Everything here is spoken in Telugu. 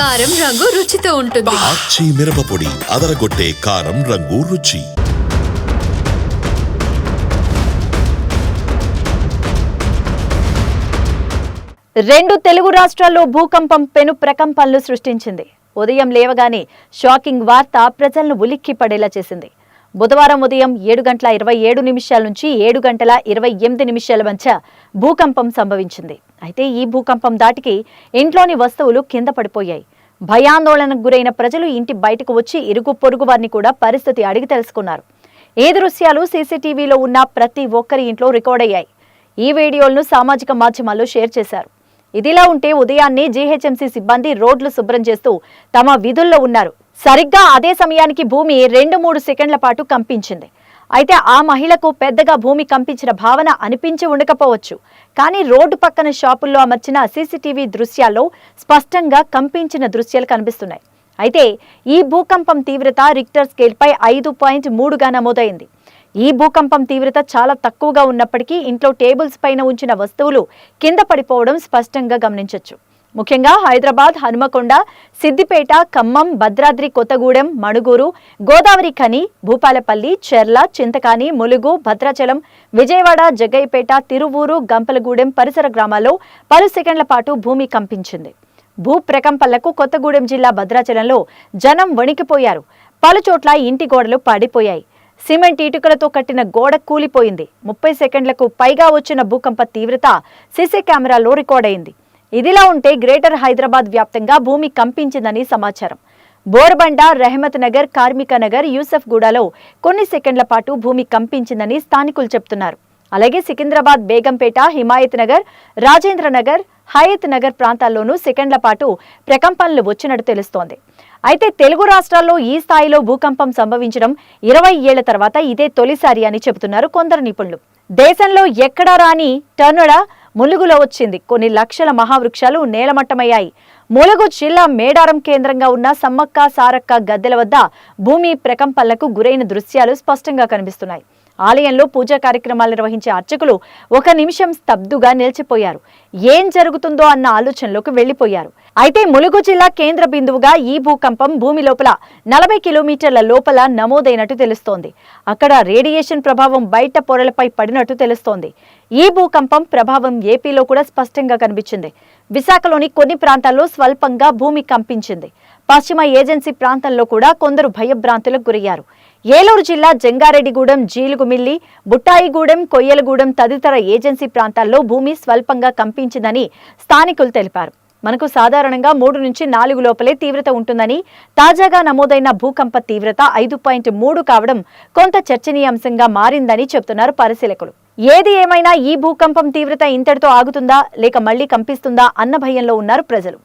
కారం రంగు రుచితో ఉంటుంది. ఆచి మిరపపొడి అదరగొట్టే కారం రంగు రుచి. రెండు తెలుగు రాష్ట్రాల్లో భూకంపం పెను ప్రకంపనలు సృష్టించింది. ఉదయం లేవగానే షాకింగ్ వార్త ప్రజలను ఉలిక్కి పడేలా చేసింది. బుధవారం ఉదయం ఏడు గంటల ఇరవై ఏడు నిమిషాల నుంచి ఏడు గంటల ఇరవై ఎనిమిది నిమిషాల మధ్య భూకంపం సంభవించింది. అయితే ఈ భూకంపం దాటికి ఇంట్లోని వస్తువులు కింద పడిపోయాయి. భయాందోళనకు గురైన ప్రజలు ఇంటి బయటకు వచ్చి ఇరుగు పొరుగు వారిని కూడా పరిస్థితి అడిగి తెలుసుకున్నారు. ఈ దృశ్యాలు సీసీటీవీలో ఉన్న ప్రతి ఒక్కరి ఇంట్లో రికార్డ్ అయ్యాయి. ఈ వీడియోలను సామాజిక మాధ్యమాల్లో షేర్ చేశారు. ఇదిలా ఉంటే ఉదయాన్నే జీహెచ్ఎంసీ సిబ్బంది రోడ్లు శుభ్రం చేస్తూ తమ విధుల్లో ఉన్నారు. సరిగ్గా అదే సమయానికి భూమి రెండు మూడు సెకండ్ల పాటు కంపించింది. అయితే ఆ మహిళకు పెద్దగా భూమి కంపించిన భావన అనిపించి ఉండకపోవచ్చు. కానీ రోడ్డు పక్కన షాపుల్లో అమర్చిన సీసీటీవీ దృశ్యాల్లో స్పష్టంగా కంపించిన దృశ్యాలు కనిపిస్తున్నాయి. అయితే ఈ భూకంపం తీవ్రత రిక్టర్ స్కేల్పై ఐదు పాయింట్ మూడుగా నమోదైంది. ఈ భూకంపం తీవ్రత చాలా తక్కువగా ఉన్నప్పటికీ ఇంట్లో టేబుల్స్ పైన ఉంచిన వస్తువులు కింద పడిపోవడం స్పష్టంగా గమనించవచ్చు ముఖ్యంగా హైదరాబాద్ హనుమకొండ సిద్దిపేట ఖమ్మం భద్రాద్రి కొత్తగూడెం మణుగూరు గోదావరి ఖని భూపాలపల్లి చెర్ల చింతకాని ములుగు భద్రాచలం విజయవాడ జగ్గయ్యపేట తిరువూరు గంపలగూడెం పరిసర గ్రామాల్లో పలు సెకండ్ల పాటు భూమి కంపించింది. భూ ప్రకంపనలకు కొత్తగూడెం జిల్లా భద్రాచలంలో జనం వణికిపోయారు. పలుచోట్ల ఇంటి గోడలు పడిపోయాయి. సిమెంట్ ఇటుకలతో కట్టిన గోడ కూలిపోయింది. ముప్పై సెకండ్లకు పైగా వచ్చిన భూకంప తీవ్రత సీసీ కెమెరాలో రికార్డ్ అయింది ఇదిలా ఉంటే గ్రేటర్ హైదరాబాద్ వ్యాప్తంగా భూమి కంపించిందని సమాచారం. బోర్బండ రెహమత్ నగర్ కార్మిక నగర్ యూసఫ్ గూడలో కొన్ని సెకండ్ల పాటు భూమి కంపించిందని స్థానికులు చెప్తున్నారు. అలాగే సికింద్రాబాద్ బేగంపేట హిమాయత్ నగర్ రాజేంద్ర నగర్ హయత్ నగర్ ప్రాంతాల్లోనూ సెకండ్ల పాటు ప్రకంపనలు వచ్చినట్టు తెలుస్తోంది. అయితే తెలుగు రాష్ట్రాల్లో ఈ స్థాయిలో భూకంపం సంభవించడం ఇరవై ఏళ్ళ తర్వాత ఇదే తొలిసారి అని చెబుతున్నారు కొందరు నిపుణులు. దేశంలో ఎక్కడా రాని టర్నడా ములుగులో వచ్చింది. కొన్ని లక్షల మహావృక్షాలు నేలమట్టమయ్యాయి. ములుగు జిల్లా మేడారం కేంద్రంగా ఉన్న సమ్మక్క సారక్క గద్దెల వద్ద భూమి ప్రకంపనలకు గురైన దృశ్యాలు స్పష్టంగా కనిపిస్తున్నాయి. ఆలయంలో పూజా కార్యక్రమాలు నిర్వహించే అర్చకులు ఒక నిమిషం స్తబ్దుగా నిలిచిపోయారు. ఏం జరుగుతుందో అన్న ఆలోచనలోకి వెళ్ళిపోయారు అయితే ములుగు జిల్లా కేంద్ర బిందువుగా ఈ భూకంపం భూమి లోపల నలభై కిలోమీటర్ల లోపల నమోదైనట్టు తెలుస్తోంది. అక్కడ రేడియేషన్ ప్రభావం బయట పొరలపై పడినట్టు తెలుస్తోంది. ఈ భూకంపం ప్రభావం ఏపీలో కూడా స్పష్టంగా కనిపించింది. విశాఖలోని కొన్ని ప్రాంతాల్లో స్వల్పంగా భూమి కంపించింది. పశ్చిమ ఏజెన్సీ ప్రాంతంలో కూడా కొందరు భయభ్రాంతులకు గురయ్యారు. ఏలూరు జిల్లా జంగారెడ్డిగూడెం జీలుగుమిల్లి బుట్టాయిగూడెం కొయ్యలగూడెం తదితర ఏజెన్సీ ప్రాంతాల్లో భూమి స్వల్పంగా కంపించిందని స్థానికులు తెలిపారు. మనకు సాధారణంగా మూడు నుంచి నాలుగు లోపలే తీవ్రత ఉంటుందని తాజాగా నమోదైన భూకంప తీవ్రత ఐదు పాయింట్ మూడు కావడం కొంత చర్చనీయాంశంగా మారిందని చెబుతున్నారు పరిశీలకులు. ఏది ఏమైనా ఈ భూకంపం తీవ్రత ఇంతటితో ఆగుతుందా లేక మళ్ళీ కంపిస్తుందా అన్న భయంలో ఉన్నారు ప్రజలు.